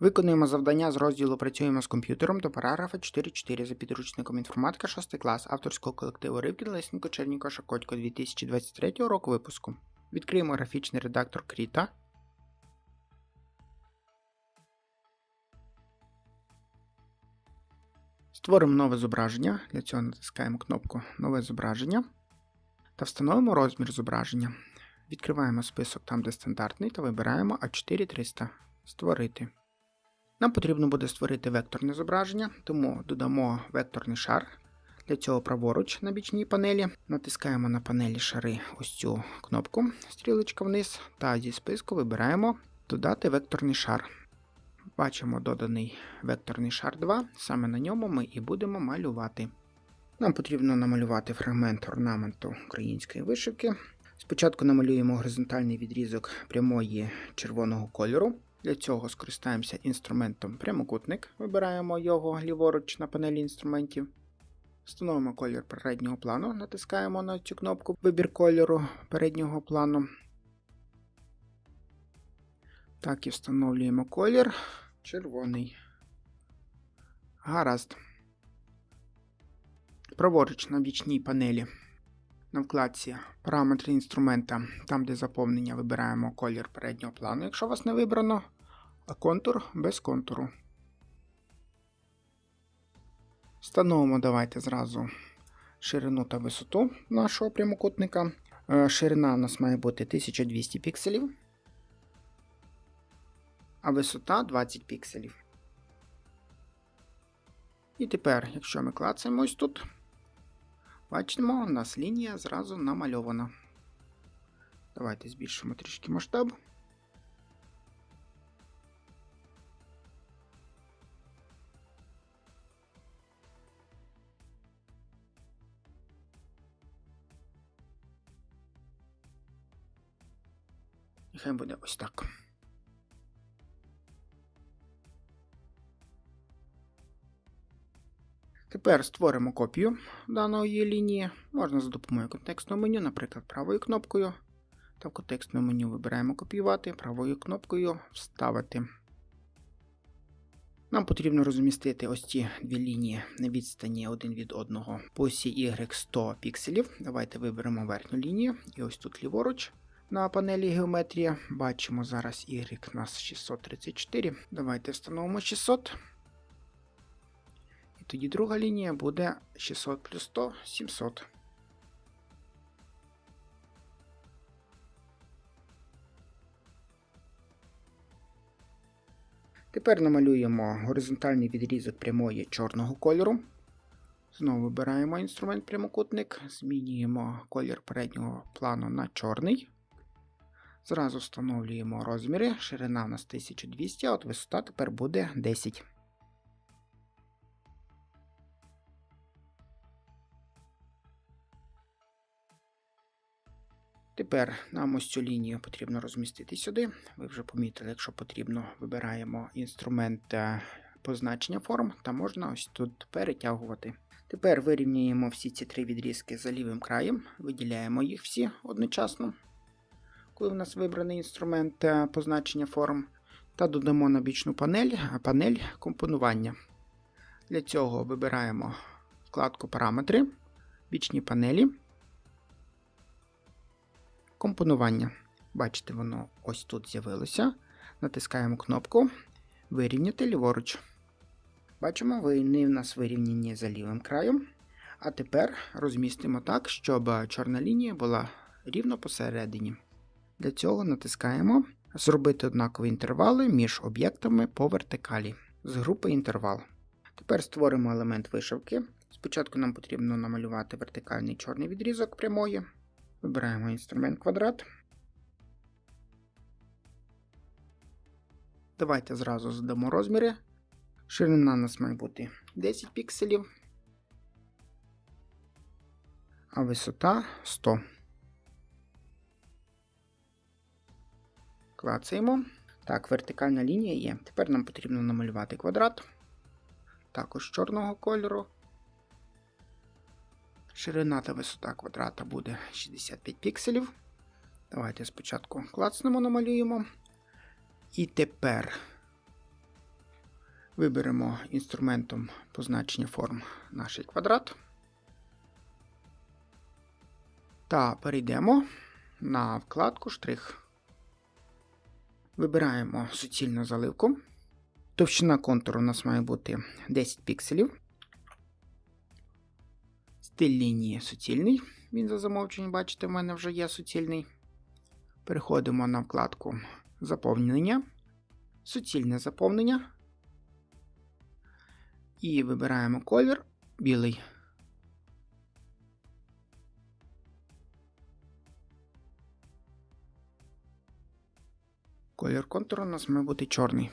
Виконуємо завдання з розділу Працюємо з комп'ютером до параграфа 4.4 за підручником інформатика 6 клас авторського колективу Рибкін Лесенко Черніко Шакотько 2023 року випуску. Відкриємо графічний редактор Кріта. Створимо нове зображення. Для цього натискаємо кнопку Нове зображення та встановимо розмір зображення. Відкриваємо список там, де стандартний, та вибираємо А4300 Створити. Нам потрібно буде створити векторне зображення, тому додамо векторний шар. Для цього праворуч на бічній панелі натискаємо на панелі шари ось цю кнопку, стрілочка вниз, та зі списку вибираємо Додати векторний шар. Бачимо доданий векторний шар 2, саме на ньому ми і будемо малювати. Нам потрібно намалювати фрагмент орнаменту української вишивки. Спочатку намалюємо горизонтальний відрізок прямої червоного кольору. Для цього скористаємося інструментом прямокутник, вибираємо його ліворуч на панелі інструментів. Встановимо колір переднього плану, натискаємо на цю кнопку Вибір кольору переднього плану. Так і встановлюємо колір червоний. Гаразд. Праворуч на бічній панелі. На вкладці Параметри інструмента, там, де заповнення, вибираємо колір переднього плану, якщо у вас не вибрано, а контур без контуру. Встановимо давайте зразу ширину та висоту нашого прямокутника. Е, Ширина у нас має бути 1200 пікселів, а висота 20 пікселів. І тепер, якщо ми клацаємо ось тут, бачимо, у нас лінія зразу намальована. Давайте збільшимо трішки масштаб. Нехай буде ось так. Тепер створимо копію даної лінії. Можна за допомогою контекстного меню, наприклад, правою кнопкою. Та в контекстному меню вибираємо копіювати, правою кнопкою Вставити. Нам потрібно розмістити ось ці дві лінії на відстані один від одного по осі Y 100 пікселів. Давайте виберемо верхню лінію. І ось тут ліворуч на панелі геометрія. Бачимо зараз Y у нас 634. Давайте встановимо 600. І тоді друга лінія буде 600 плюс 100 700. Тепер намалюємо горизонтальний відрізок прямої чорного кольору. Знову вибираємо інструмент прямокутник, змінюємо колір переднього плану на чорний. Зразу встановлюємо розміри. Ширина у нас 1200, а от висота тепер буде 10. Тепер нам ось цю лінію потрібно розмістити сюди. Ви вже помітили, якщо потрібно, вибираємо інструмент е, позначення форм та можна ось тут перетягувати. Тепер вирівнюємо всі ці три відрізки за лівим краєм, виділяємо їх всі одночасно, коли в нас вибраний інструмент е, позначення форм, та додамо на бічну панель панель компонування. Для цього вибираємо вкладку Параметри, бічні панелі. Компонування. Бачите, воно ось тут з'явилося. Натискаємо кнопку Вирівняти ліворуч. Бачимо, вони в нас вирівняні за лівим краєм. А тепер розмістимо так, щоб чорна лінія була рівно посередині. Для цього натискаємо Зробити однакові інтервали між об'єктами по вертикалі з групи інтервал. Тепер створимо елемент вишивки. Спочатку нам потрібно намалювати вертикальний чорний відрізок прямої. Вибираємо інструмент квадрат. Давайте зразу задамо розміри. Ширина у нас має бути 10 пікселів, а висота 100. Клацаємо. Так, вертикальна лінія є. Тепер нам потрібно намалювати квадрат, також чорного кольору. Ширина та висота квадрата буде 65 пікселів. Давайте спочатку клацнемо, намалюємо. І тепер Виберемо інструментом позначення форм наш квадрат. Та перейдемо на вкладку Штрих. Вибираємо суцільну заливку. Товщина контуру у нас має бути 10 пікселів. Стиль лінії суцільний. Він за замовченням, бачите, в мене вже є суцільний. Переходимо на вкладку Заповнення, суцільне заповнення. І вибираємо колір білий. Колір контуру у нас має бути чорний.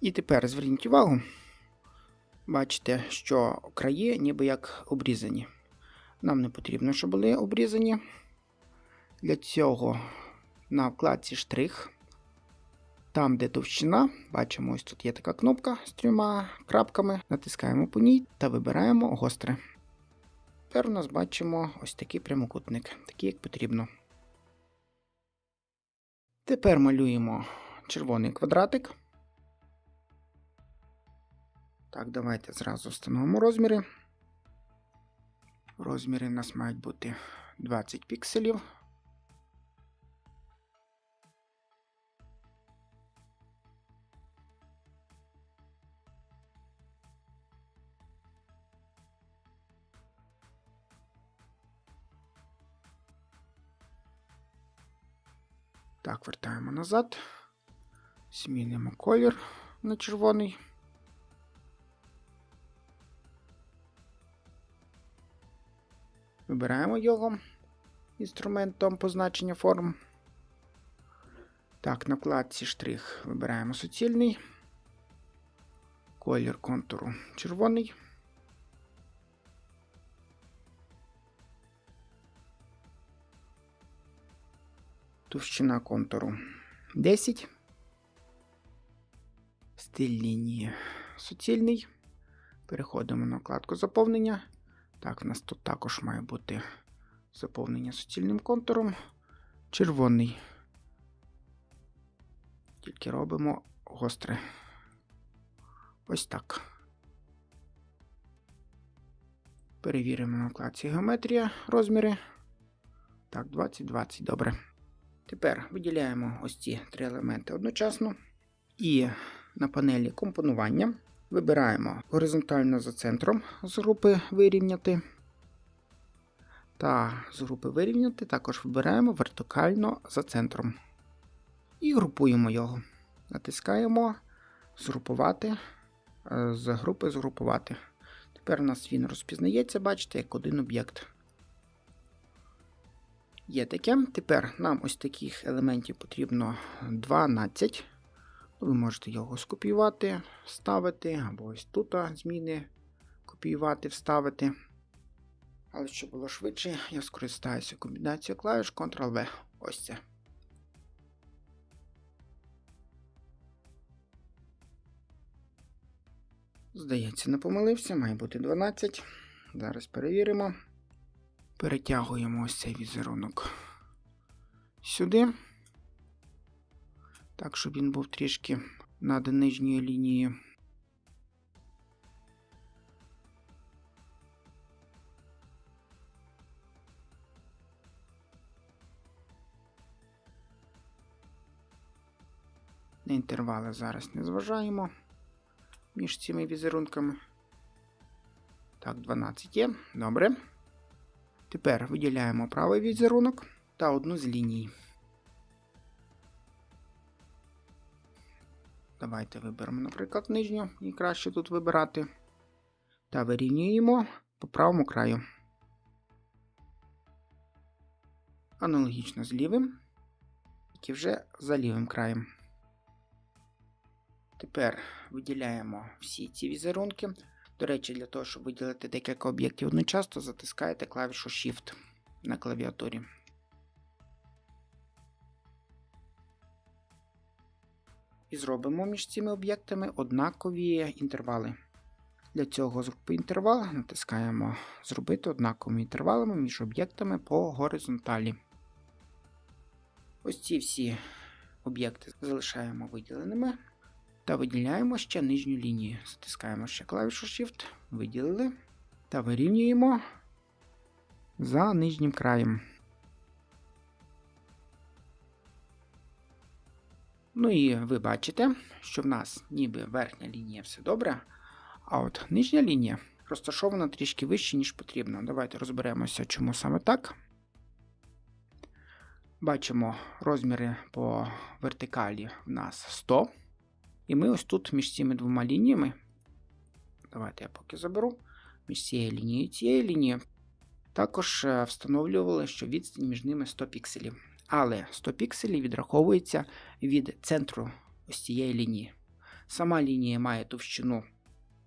І тепер зверніть увагу, бачите, що краї ніби як обрізані. Нам не потрібно, щоб були обрізані. Для цього на вкладці штрих, там, де товщина, бачимо, ось тут є така кнопка з трьома крапками. Натискаємо по ній та вибираємо гостре. Тепер у нас бачимо ось такий прямокутник, такий як потрібно. Тепер малюємо червоний квадратик. Так, давайте зразу встановимо розміри. Розміри у нас мають бути 20 пікселів. Так, вертаємо назад. Змінимо колір на червоний. Вибираємо його інструментом позначення форм. Так, на вкладці штрих вибираємо суцільний. Колір контуру червоний. Товщина контуру 10. Стиль лінії суцільний. Переходимо на вкладку заповнення. Так, в нас тут також має бути заповнення суцільним контуром. Червоний. Тільки робимо гостре. Ось так. Перевіримо на вкладці геометрія розміри. Так, 20, 20, добре. Тепер виділяємо ось ці три елементи одночасно. І на панелі компонування вибираємо горизонтально за центром з групи вирівняти. Та з групи вирівняти також вибираємо вертикально за центром. І групуємо його. Натискаємо згрупувати, з групи згрупувати. Тепер у нас він розпізнається, бачите, як один об'єкт. Є таке. Тепер нам ось таких елементів потрібно 12. Ви можете його скопіювати, вставити, або ось тут зміни копіювати, вставити. Але щоб було швидше, я скористаюся комбінацією клавіш Ctrl-V. Ось це. Здається, не помилився, має бути 12. Зараз перевіримо. Перетягуємо ось цей візерунок сюди. Так, щоб він був трішки над нижньою лінією. На інтервали зараз не зважаємо між цими візерунками. Так, 12 є. Добре. Тепер виділяємо правий візерунок та одну з ліній. Давайте виберемо, наприклад, нижню і краще тут вибирати. Та вирівнюємо по правому краю. Аналогічно з лівим, тільки вже за лівим краєм. Тепер виділяємо всі ці візерунки. До речі, для того, щоб виділити декілька об'єктів одночасно, затискаєте клавішу Shift на клавіатурі. І зробимо між цими об'єктами однакові інтервали. Для цього з інтервал натискаємо Зробити однаковими інтервалами між об'єктами по горизонталі. Ось ці всі об'єкти залишаємо виділеними та виділяємо ще нижню лінію. Затискаємо ще клавішу Shift, виділили та вирівнюємо за нижнім краєм. Ну і ви бачите, що в нас ніби верхня лінія все добре, а от нижня лінія розташована трішки вище, ніж потрібно. Давайте розберемося, чому саме так. Бачимо розміри по вертикалі в нас 100. І ми ось тут між цими двома лініями. Давайте я поки заберу. Між цією лінією і цією лінією. Також е, встановлювали, що відстань між ними 100 пікселів. Але 100 пікселів відраховується від центру ось цієї лінії. Сама лінія має товщину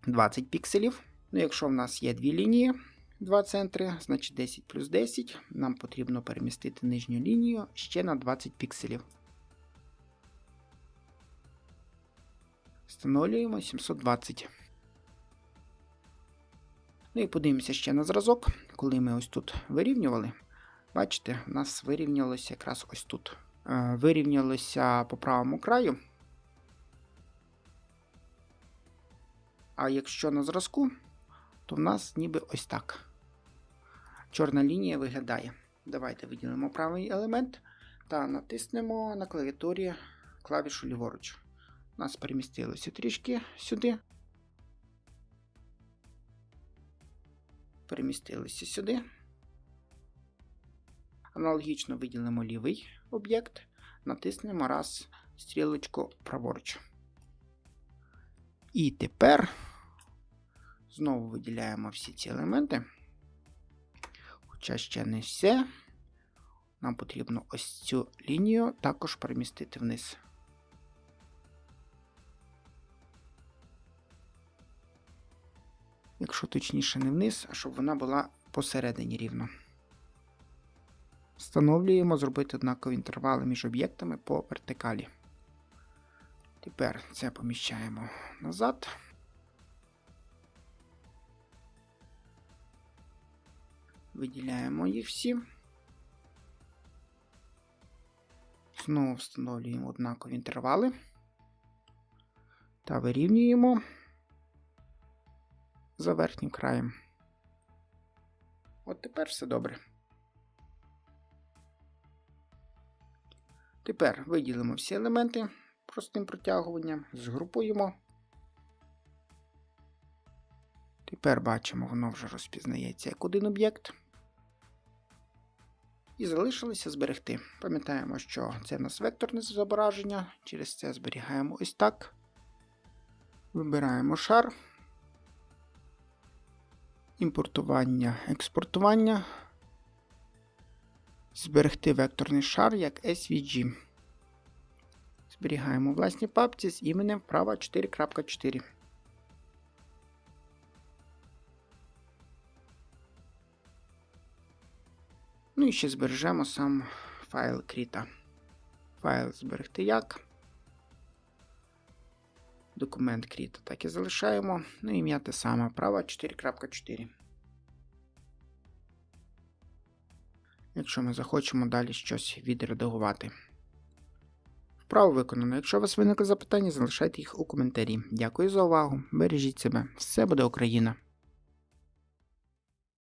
20 пікселів. Ну, якщо в нас є дві лінії, два центри, значить 10 плюс 10, нам потрібно перемістити нижню лінію ще на 20 пікселів. Встановлюємо 720. Ну і подивимося ще на зразок, коли ми ось тут вирівнювали. Бачите, у нас вирівнялося якраз ось тут. Е, Вирівнялося по правому краю. А якщо на зразку, то в нас ніби ось так. Чорна лінія виглядає. Давайте виділимо правий елемент та натиснемо на клавіатурі клавішу ліворуч. У нас перемістилося трішки сюди. Перемістилися сюди. Аналогічно виділимо лівий об'єкт, натиснемо раз стрілочку праворуч. І тепер знову виділяємо всі ці елементи. Хоча ще не все. Нам потрібно ось цю лінію також перемістити вниз. Якщо точніше не вниз, а щоб вона була посередині рівно. Встановлюємо зробити однакові інтервали між об'єктами по вертикалі. Тепер це поміщаємо назад. Виділяємо їх всі. Знову встановлюємо однакові інтервали та вирівнюємо за верхнім краєм. От тепер все добре. Тепер виділимо всі елементи простим протягуванням, згрупуємо. Тепер бачимо, воно вже розпізнається як один об'єкт. І залишилося зберегти. Пам'ятаємо, що це в нас векторне зображення, через це зберігаємо ось так. Вибираємо шар, імпортування, експортування, зберегти векторний шар як SVG. Зберігаємо власні папці з іменем вправа 4.4. Ну і ще збережемо сам файл кріта. Файл зберегти як. Документ кріта так і залишаємо. Ну ім'я те саме, права 4.4. Якщо ми захочемо далі щось відредагувати. Вправо виконано. Якщо у вас виникли запитання, залишайте їх у коментарі. Дякую за увагу. Бережіть себе. Все буде Україна!